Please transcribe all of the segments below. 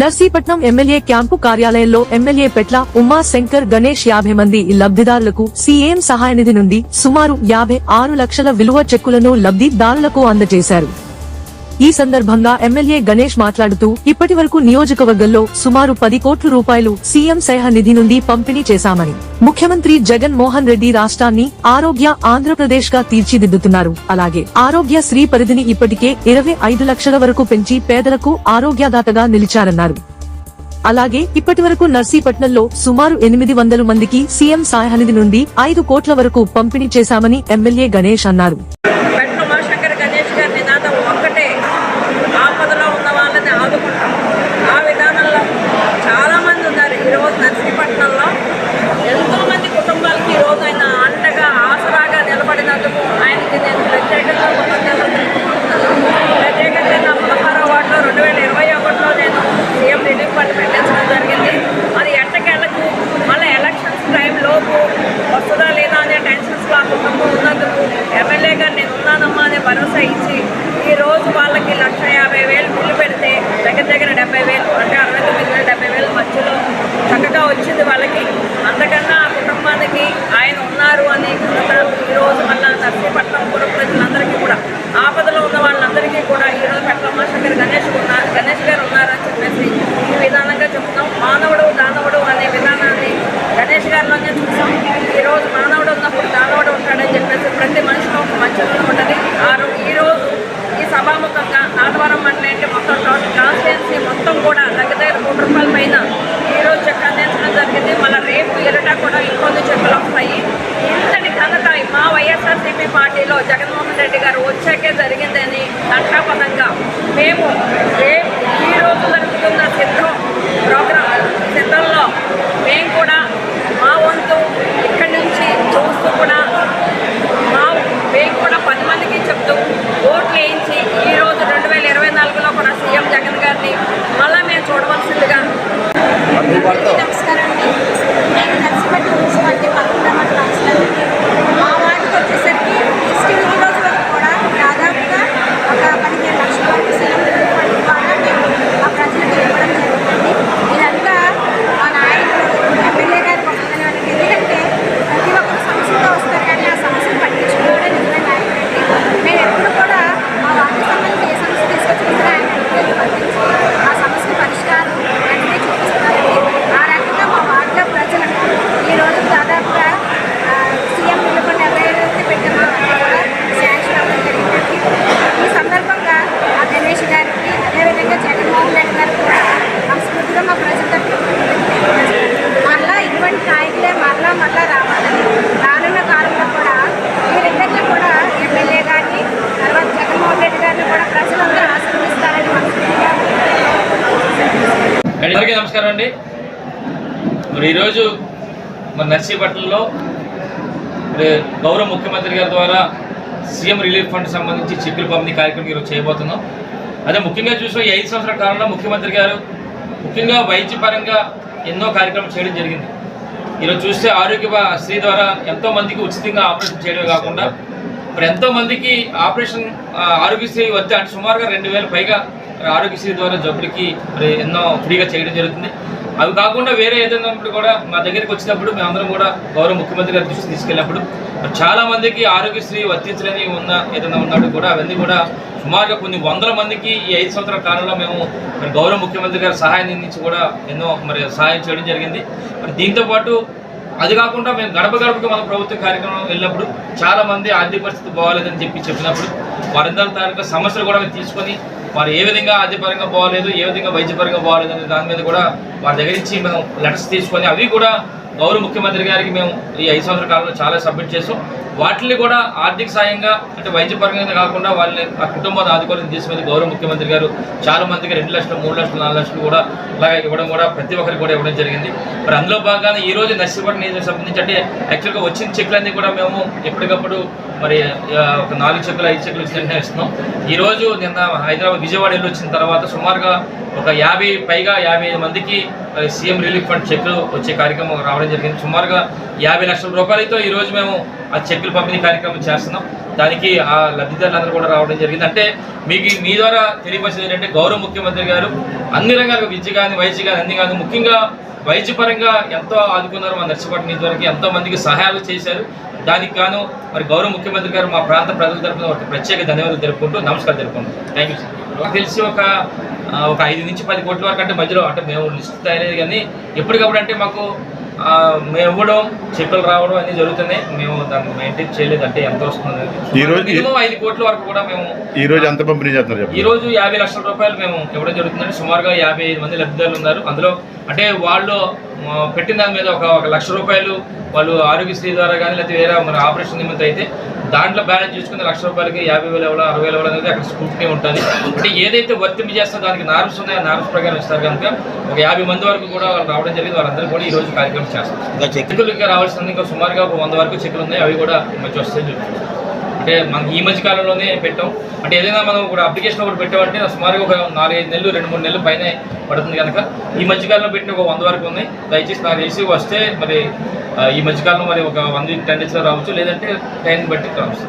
Narsipatnam MLA camp కార్యాలయంలో MLA Petla Uma Shankar Ganesh యాభై మంది లబ్ధిదారులకు సీఎం సహాయ నిధి నుండి సుమారు యాభై ఆరు లక్షల విలువ చెక్కులను లబ్ధిదారులకు అందజేశారు. ఈ సందర్భంగా ఎమ్మెల్యే గణేష్ మాట్లాడుతూ ఇప్పటి వరకు నియోజకవర్గంలో సుమారు పది కోట్ల రూపాయలు సీఎం సహాయ నిధి నుండి పంపిణీ చేశామని ముఖ్యమంత్రి జగన్ మోహన్ రెడ్డి రాష్ట్రాన్ని ఆరోగ్య ఆంధ్రప్రదేశ్గా తీర్చిదిద్దుతున్నారు. అలాగే ఆరోగ్య శ్రీ పరిధిని ఇప్పటికే ఇరవై ఐదు లక్షల వరకు పెంచి పేదలకు ఆరోగ్యదాతగా నిలిచారన్నారు. అలాగే ఇప్పటి వరకు నర్సీపట్నంలో సుమారు ఎనిమిది వందల మందికి సీఎం సాయనిధి నుండి ఐదు కోట్ల వరకు పంపిణీ చేశామని ఎమ్మెల్యే గణేష్ అన్నారు పెట్ల ఉమాశంకర్ గణేష్ గారి నినాదం ఒక్కటే ఆపదలో ఉన్న వాళ్ళని ఆదుకుంటాం ఆ విధానంలో చాలామంది ఉన్నారు ఈరోజు నర్సీపట్నంలో ఎంతో మంది కుటుంబాలకి ఈరోజు ఆయన అండగా ఆసరాగా నిలబడినందుకు ఆయనకి నేను ప్రత్యేకంగా కృతజ్ఞతలు తెలుపుకుంటున్నాను ప్రత్యేకంగా నా పదహారో వార్డులో రెండు వేల ఇరవై ఒకటిలో నేను సీఎం రిలీఫ్ ఫండ్ పెట్టించడం జరిగింది అది ఎట్టకేళ్ళకు మళ్ళీ ఎలక్షన్స్ టైం లోపు వస్తుందా లేదా అనే టెన్షన్స్ ఆ కుటుంబం ఉన్నందుకు ఎమ్మెల్యేగా నేను ఉన్నానమ్మా అనే భరోసా ఇచ్చి ఈ రోజు వాళ్ళకి లక్ష యాభై వేలు బిల్లు పెడితే దగ్గర దగ్గర డెబ్బై వేలు అంటే అరవై తొమ్మిది వేలు డెబ్బై వేలు మధ్యలో చక్కగా వచ్చింది వాళ్ళకి అంతకన్నా ఆ కుటుంబానికి ఆయన ఉన్నారు అని కృత ఈరోజు మళ్ళా నర్సీపట్నం పుర ప్రజలందరికీ కూడా ఆపదలో ఉన్న వాళ్ళందరికీ కూడా ఈరోజు గణేష్ ఉన్నారు గణేష్ గారు ఉన్నారని చెప్పేసి ఈ విధానంగా చెప్తున్నాం. మానవుడు దానవుడు అనే విధానాన్ని గణేష్ గారిలోనే చూసాం. ఈరోజు మానవుడు ఉన్నప్పుడు దానవుడు ఉంటాడని చెప్పేసి ప్రతి మనిషిలో ఒక మంచి ఉంటుంది. ఆ ఈరోజు ఈ రోజు ఈ సభాముఖంగా ఆదివారం మండలి అంటే మొత్తం టోటల్ కాన్స్టిట్యున్సీ మొత్తం కూడా దగ్గర దగ్గర కోటి రూపాయల పైన ఈ రోజు అందించడం జరిగింది. మళ్ళీ రేపు ఎరుట కూడా ఇంకొన్ని చెక్కలు వస్తాయి. ఇంతటి ఘనత మా వైఎస్ఆర్సీపీ పార్టీలో జగన్ రెడ్డి గారు వచ్చాకే జరిగిందని ఘంటాపదంగా మేము రేపు ఈ రోజు జరుగుతున్న సిద్ధం ప్రోగ్రామ్ సిద్ధంలో మేము కూడా మా వంతు ఇక్కడి నుంచి చూస్తూ కూడా మా మేము కూడా పది మందికి చెప్తూ ఓట్లు వేయించి ఈ రోజు రెండు వేల ఇరవై నాలుగులో కూడా సీఎం జగన్ గారిని మళ్ళా మేము చూడవలసిందిగా నమస్కారం అండి నేను నర్సిపట్నం మున్సిపాలిటీ పదకొండవ కౌన్సిలర్ మా వార్డుకి వచ్చేసరికి నెక్స్ట్ ఈ రోజు వరకు కూడా దాదాపుగా ఒక పదిహేను లక్షల వరకు సీఎం రిలీఫ్ ఫండ్ ద్వారా మేము ఆ ప్రజలకు ఇవ్వడం జరుగుతుంది ఇదంతా మా నాయకుడు ఎమ్మెల్యే గారి గొప్పతనం ఎందుకంటే ప్రతి ఒక్కరు సమస్యలతో వస్తారు కానీ ఆ సమస్యను పట్టించుకోవడం నిజమే నాయకుడండి మేము ఎప్పుడు కూడా మా వార్డుకి సంబంధించి ఏ సమస్య తీసుకొచ్చినా ఆయన అడిగి పట్టించి ఆ సమస్య పరిష్కారం వెంటనే చూపిస్తున్నారండి ఆ రకంగా మా వార్డులో ప్రజలకు ఈ రోజు దాదాపుగా ఆ, సీఎం నిలబడి ఎవరైతే పెట్టామో అవన్నీ కూడా శాంక్షన్ అవ్వడం జరిగిందండి ఈ సందర్భంగా ఆ గణేష్ గారికి అదేవిధంగా జగన్మోహన్ రెడ్డి గారికి కూడా మనస్ఫూర్తిగా మా ప్రజల తరఫున కృతజ్ఞతలు తెలియజేస్తున్నాను. మరలా ఇటువంటి నాయకులే మరలా మరలా రావాలని రానున్న కాలంలో కూడా వీరిద్దరిలో కూడా ఎమ్మెల్యే గారిని తర్వాత జగన్మోహన్ రెడ్డి గారిని కూడా ప్రజలందరూ ఆశీర్వదిస్తారని మనస్ఫూర్తిగా అందరికీ నమస్కారం అండి. మరి ఈరోజు మన నర్సీపట్నంలో మరి గౌరవ ముఖ్యమంత్రి గారి ద్వారా సీఎం రిలీఫ్ ఫండ్ సంబంధించి చెక్కులు పంపిణీ కార్యక్రమం ఈరోజు చేయబోతున్నాం. అదే ముఖ్యంగా చూసిన ఈ ఐదు సంవత్సరాల కాలంలో ముఖ్యమంత్రి గారు ముఖ్యంగా వైద్యపరంగా ఎన్నో కార్యక్రమాలు చేయడం జరిగింది. ఈరోజు చూస్తే ఆరోగ్య శ్రీ ద్వారా ఎంతో మందికి ఉచితంగా ఆపరేషన్ చేయడమే కాకుండా మరి ఎంతో మందికి ఆపరేషన్ ఆరోగ్యశ్రీ వద్ద అంటే సుమారుగా రెండు పైగా ఆరోగ్యశ్రీ ద్వారా జబ్బులకి మరి ఎన్నో ఫ్రీగా చేయడం జరుగుతుంది. అవి కాకుండా వేరే ఏదైనా ఉన్నప్పుడు కూడా మా దగ్గరికి వచ్చినప్పుడు మేమందరం కూడా గౌరవ ముఖ్యమంత్రి గారి దృష్టి తీసుకెళ్ళినప్పుడు చాలా మందికి ఆరోగ్యశ్రీ వర్తించలేని ఉన్న ఏదైనా ఉన్నప్పుడు కూడా అవన్నీ కూడా సుమారుగా కొన్ని వందల మందికి ఈ ఐదు సంవత్సరాల కాలంలో మేము మరి గౌరవ ముఖ్యమంత్రి గారి సహాయం నుంచి కూడా ఎన్నో మరి సహాయం చేయడం జరిగింది. మరి దీంతో పాటు అది కాకుండా మేము గడప గడపకి మన ప్రభుత్వ కార్యక్రమం వెళ్ళినప్పుడు చాలా మంది ఆర్థిక పరిస్థితి బాగాలేదని చెప్పి చెప్పినప్పుడు వారందరి తాలూకా సమస్యలు కూడా మేము తీసుకొని వారు ఏ విధంగా ఆర్థికపరంగా బాగాలేదు ఏ విధంగా వైద్యపరంగా బాగోలేదు అనే దాని మీద కూడా వారి దగ్గర నుంచి మనం లెటర్స్ తీసుకొని అవి కూడా గౌరవ ముఖ్యమంత్రి గారికి మేము ఈ ఐదు సంవత్సరాల కాలంలో చాలా సబ్మిట్ చేసాం వాటిని కూడా ఆర్థిక సాయంగా అంటే వైద్యపరంగా కాకుండా వాళ్ళని ఆ కుటుంబాన్ని ఆదుకోవాలని తీసుకుని గౌరవ ముఖ్యమంత్రి గారు చాలా మందికి రెండు లక్షలు మూడు లక్షలు నాలుగు లక్షలు కూడా అలాగే ఇవ్వడం కూడా ప్రతి ఒక్కరికి కూడా ఇవ్వడం జరిగింది. మరి అందులో భాగంగా ఈ రోజు నర్సీపట్నం నియోజకవర్గం సంబంధించి అంటే యాక్చువల్గా వచ్చిన చెక్లన్నీ కూడా మేము ఎప్పటికప్పుడు మరి ఒక నాలుగు చెక్కులు ఐదు చెక్కులు వచ్చిన ఇస్తున్నాం. ఈరోజు నిన్న హైదరాబాద్ విజయవాడ వెళ్ళి వచ్చిన తర్వాత సుమారుగా ఒక యాభై పైగా యాభై ఐదు మందికి సీఎం రిలీఫ్ ఫండ్ చెక్కులు వచ్చే కార్యక్రమం రావడం జరిగింది. సుమారుగా యాభై లక్షల రూపాయలతో ఈరోజు మేము ఆ చెక్కులు పంపిణీ కార్యక్రమం చేస్తున్నాం. దానికి ఆ లబ్ధిదారులందరూ కూడా రావడం జరిగింది. అంటే మీకు మీ ద్వారా తెలియపరిచేది ఏంటంటే గౌరవ ముఖ్యమంత్రి గారు అన్ని రంగాలకు విద్య కానీ వైద్య కానీ అన్ని కానీ ముఖ్యంగా వైద్యపరంగా ఎంతో ఆదుకున్నారు మా నర్సిపట్నం నియోజకవర్గం ఎంతో మందికి సహాయాలు చేశారు. దానికి గాను మరి గౌరవ ముఖ్యమంత్రి గారు మా ప్రాంత ప్రజల తరఫున ఒక ప్రత్యేక ధన్యవాదాలు తెలుపుకుంటూ నమస్కారం తెలుపుకుంటాం థ్యాంక్ యూ సార్ నాకు తెలిసి ఒక ఒక ఐదు నుంచి పది కోట్ల వరకు అంటే మధ్యలో అంటే మేము లిస్ట్ తయారయ్యేది కానీ ఎప్పటికప్పుడు అంటే మాకు మేము ఇవ్వడం చెక్కులు రావడం అన్నీ జరుగుతున్నాయి. మేము దాన్ని మెయింటైన్ చేయలేదు అంటే ఎంత వస్తుంది ఈ రోజు- మినిమం ఐదు కోట్ల వరకు కూడా మేము ఈ రోజు ఎంత పంపిణీ చేస్తున్నారు ఈ రోజు యాభై లక్షల రూపాయలు మేము ఇవ్వడం జరుగుతుందండి. సుమారుగా యాభై ఐదు మంది లబ్ధిదారులు ఉన్నారు. అందులో అంటే వాళ్ళు పెట్టిన దాని మీద ఒక ఒక లక్ష రూపాయలు వాళ్ళు ఆరోగ్యశ్రీ ద్వారా కానీ లేకపోతే వేరే మరి ఆపరేషన్ నిమిత్తం అయితే దాంట్లో బ్యాలెన్స్ చూసుకుని లక్ష రూపాయలకి యాభై వేలు ఎవరో అరవై వేలు అనేది అక్కడ స్కూటీ ఉంటుంది. అంటే ఏదైతే వర్తింపు చేస్తో దానికి నార్మ్స్ ఉన్నాయో నార్మ్స్ ప్రకారం ఇస్తారు కనుక ఒక యాభై మంది వరకు కూడా వాళ్ళు రావడం జరిగింది. వాళ్ళందరూ కూడా ఈ రోజు కార్యక్రమం చేస్తారు. చెక్కులు ఇంకా రావాల్సింది ఇంకా సుమారుగా ఒక వంద వరకు చెక్కులు ఉన్నాయి. అవి కూడా మంచి వస్తాయి అంటే మనకి ఈ మధ్య కాలంలోనే పెట్టాం. అంటే ఏదైనా మనం ఇప్పుడు అప్లికేషన్ ఒకటి పెట్టామంటే సుమారుగా ఒక నాలుగైదు నెలలు రెండు మూడు నెలలు పైన పడుతుంది కనుక. ఈ మధ్యకాలంలో పెట్టిన ఒక వంద వరకు ఉన్నాయి. దయచేసి నాకు తెలిసి వస్తే మరి ఈ మధ్యకాలంలో మరి ఒక వన్ వీక్ టెన్ డేస్లో రావచ్చు. లేదంటే టైం బట్టి రావచ్చు.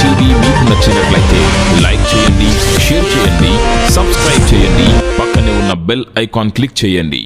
టీవీ మీకు నచ్చినట్లయితే లైక్ చేయండి షేర్ చేయండి సబ్స్క్రైబ్ చేయండి పక్కనే ఉన్న బెల్ ఐకాన్ క్లిక్ చేయండి